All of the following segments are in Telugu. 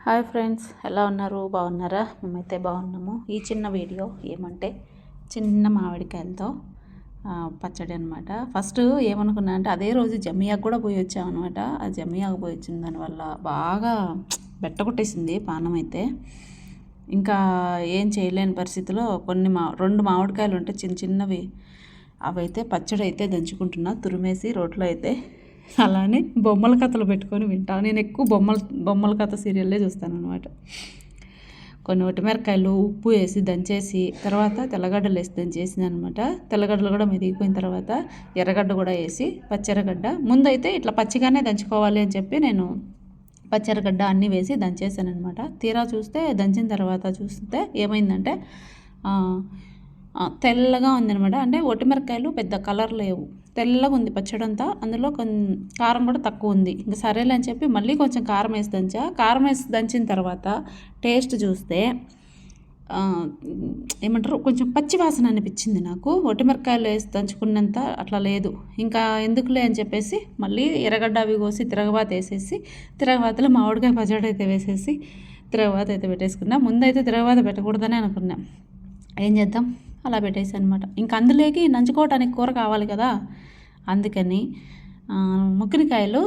హాయ్ ఫ్రెండ్స్ ఎలా ఉన్నారు? బాగున్నారా? మేమైతే బాగున్నాము. ఈ చిన్న వీడియో ఏమంటే చిన్న మామిడికాయలతో పచ్చడి అనమాట ఫస్ట్ ఏమనుకున్నా అంటే అదే రోజు జమియాకు కూడా పోయి వచ్చామన్నమాట ఆ జమియాకు పోయి వచ్చిన దానివల్ల బాగా బెట్టగొట్టేసింది పానం అయితే. ఇంకా ఏం చేయలేని పరిస్థితిలో కొన్ని మా రెండు మామిడికాయలు ఉంటే చిన్న చిన్నవి అవైతే పచ్చడి అయితే దంచుకుంటున్నా. తురిమేసి రోట్లో అయితే అలానే బొమ్మల కథలు పెట్టుకొని వింటాను నేను ఎక్కువ బొమ్మల బొమ్మల కథ సీరియల్లే చూస్తాను అనమాట కొన్ని ఒటిమిరకాయలు ఉప్పు వేసి దంచేసి తర్వాత తెల్లగడ్డలు వేసి దంచేసింది అనమాట తెల్లగడ్డలు కూడా మెదిగిపోయిన తర్వాత ఎర్రగడ్డ కూడా వేసి పచ్చెర్రగడ్డ ముందైతే ఇట్లా పచ్చిగానే దంచుకోవాలి అని చెప్పి నేను పచ్చెరగడ్డ అన్నీ వేసి దంచేసాను అనమాట తీరా చూస్తే దంచిన తర్వాత చూస్తే ఏమైందంటే తెల్లగా ఉందనమాట అంటే ఒటిమిరకాయలు పెద్ద కలర్ లేవు. తెల్లగా ఉంది పచ్చడి అంతా అందులో కొంచెం కారం కూడా తక్కువ ఉంది. ఇంకా సరేలే అని చెప్పి మళ్ళీ కొంచెం కారం వేసి దంచా. కారం వేసి దంచిన తర్వాత టేస్ట్ చూస్తే ఏమంటారు కొంచెం పచ్చి వాసన అనిపించింది నాకు. ఒటిమిరకాయలు వేసి దంచుకున్నంత అట్లా లేదు. ఇంకా ఎందుకులే అని చెప్పేసి మళ్ళీ ఎర్రగడ్డ అవి కోసి తిరగబాత వేసేసి తిరగబాతలో మామిడికాయ పచ్చడి అయితే వేసేసి తిరగబాత అయితే పెట్టేసుకున్నా. ముందైతే తిరగబాత పెట్టకూడదని అనుకున్నా. ఏం చేద్దాం? అలా పెట్టేసి అనమాట ఇంక అందులోకి నంచుకోవటానికి కూర కావాలి కదా. అందుకని ముక్కినకాయలు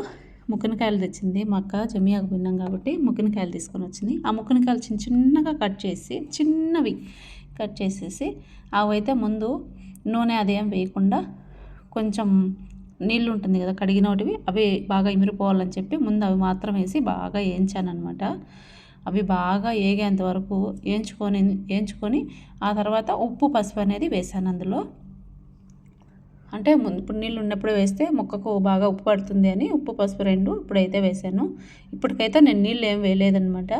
ముక్కినికాయలు తెచ్చింది మా అక్క జమియాకు పిన్నాం కాబట్టి ముక్కినికాయలు తీసుకొని వచ్చింది. ఆ ముక్కినికాయలు చిన్న చిన్నగా కట్ చేసి చిన్నవి కట్ చేసేసి అవైతే ముందు నూనె అదేం వేయకుండా కొంచెం నీళ్ళు ఉంటుంది కదా కడిగినోటివి అవి బాగా ఇమిరిపోవాలని చెప్పి ముందు అవి మాత్రం వేసి బాగా వేయించాను అనమాట అవి బాగా ఏగేంత వరకు వేయించుకొని వేయించుకొని ఆ తర్వాత ఉప్పు పసుపు అనేది వేసాను అందులో. అంటే ముందు ఇప్పుడు నీళ్ళు ఉన్నప్పుడు వేస్తే మొక్కకు బాగా ఉప్పు పడుతుంది అని ఉప్పు పసుపు రెండు ఇప్పుడైతే వేసాను ఇప్పటికైతే నేను నీళ్ళు ఏం వేయలేదనమాట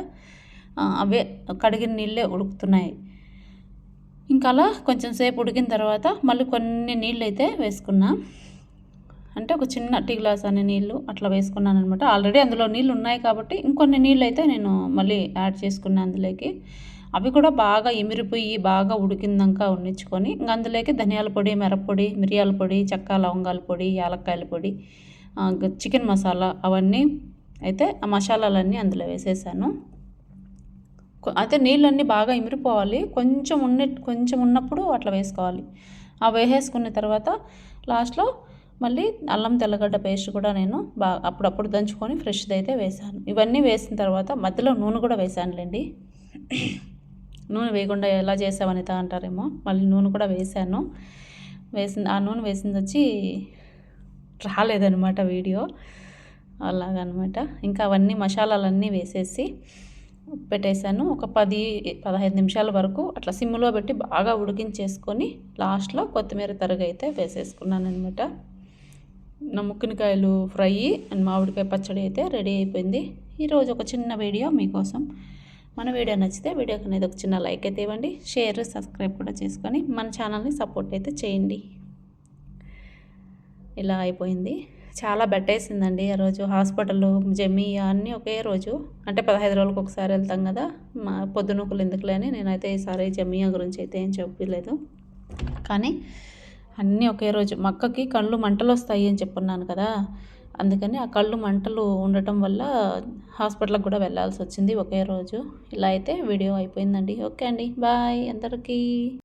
అవే కడిగిన నీళ్ళే ఉడుకుతున్నాయి. ఇంకా అలా కొంచెం సేపు ఉడికిన తర్వాత మళ్ళీ కొన్ని నీళ్ళు అయితే వేసుకున్నా. అంటే ఒక చిన్న టీ గ్లాస్ అనే నీళ్ళు అట్లా వేసుకున్నాను అనమాట ఆల్రెడీ అందులో నీళ్ళు ఉన్నాయి కాబట్టి ఇంకొన్ని నీళ్ళు అయితే నేను మళ్ళీ యాడ్ చేసుకున్నాను అందులోకి. అవి కూడా బాగా ఇమిరిపోయి బాగా ఉడికిందాక ఉండించుకొని ఇంక అందులోకి ధనియాల పొడి మిరప్పొడి మిరియాల పొడి చెక్క లవంగాల పొడి యాలక్కాయల పొడి చికెన్ మసాలా అవన్నీ అయితే ఆ మసాలాలన్నీ అందులో వేసేసాను. అయితే నీళ్ళన్నీ బాగా ఇమిరిపోవాలి. కొంచెం ఉన్న కొంచెం ఉన్నప్పుడు అట్లా వేసుకోవాలి. ఆ వేసేసుకున్న తర్వాత లాస్ట్లో మళ్ళీ అల్లం తెల్లగడ్డ పేస్ట్ కూడా నేను బాగా అప్పుడప్పుడు దంచుకొని ఫ్రెష్ది అయితే వేసాను. ఇవన్నీ వేసిన తర్వాత మధ్యలో నూనె కూడా వేసానులేండి. నూనె వేయకుండా ఎలా చేసావనిత అంటారేమో. మళ్ళీ నూనె కూడా వేసాను. వేసింది ఆ నూనె వేసింది వచ్చి రాలేదనమాట వీడియో. అలాగనమాట ఇంకా అవన్నీ మసాలాలన్నీ వేసేసి పెట్టేశాను. ఒక పది పదహైదు నిమిషాల వరకు అట్లా సిమ్లో పెట్టి బాగా ఉడికించేసుకొని లాస్ట్లో కొత్తిమీర తరుగు అయితే వేసేసుకున్నాను అనమాట నా ముక్కినకాయలు ఫ్రై అండ్ మామిడికాయ పచ్చడి అయితే రెడీ అయిపోయింది. ఈరోజు ఒక చిన్న వీడియో మీకోసం. మన వీడియో నచ్చితే వీడియోకి అనేది ఒక చిన్న లైక్ అయితే ఇవ్వండి. షేర్ సబ్స్క్రైబ్ కూడా చేసుకొని మన ఛానల్ని సపోర్ట్ అయితే చేయండి. ఇలా అయిపోయింది. చాలా బెట్టేసిందండి ఆ రోజు. హాస్పిటల్ జమ్మి అన్నీ ఒకే రోజు. అంటే పదహైదు రోజులకు ఒకసారి వెళ్తాం కదా. మా పొద్దునూకులు ఎందుకులే అని నేనైతే ఈసారి జమ్మియా గురించి అయితే ఏం చెప్పలేదు. కానీ అన్నీ ఒకే రోజు. మక్కకి కళ్ళు మంటలు వస్తాయి అని చెప్పున్నాను కదా. అందుకని ఆ కళ్ళు మంటలు ఉండటం వల్ల హాస్పిటల్కి కూడా వెళ్ళాల్సి వచ్చింది ఒకే రోజు. ఇలా అయితే వీడియో అయిపోయిందండి. ఓకే అండి. బాయ్ అందరికీ.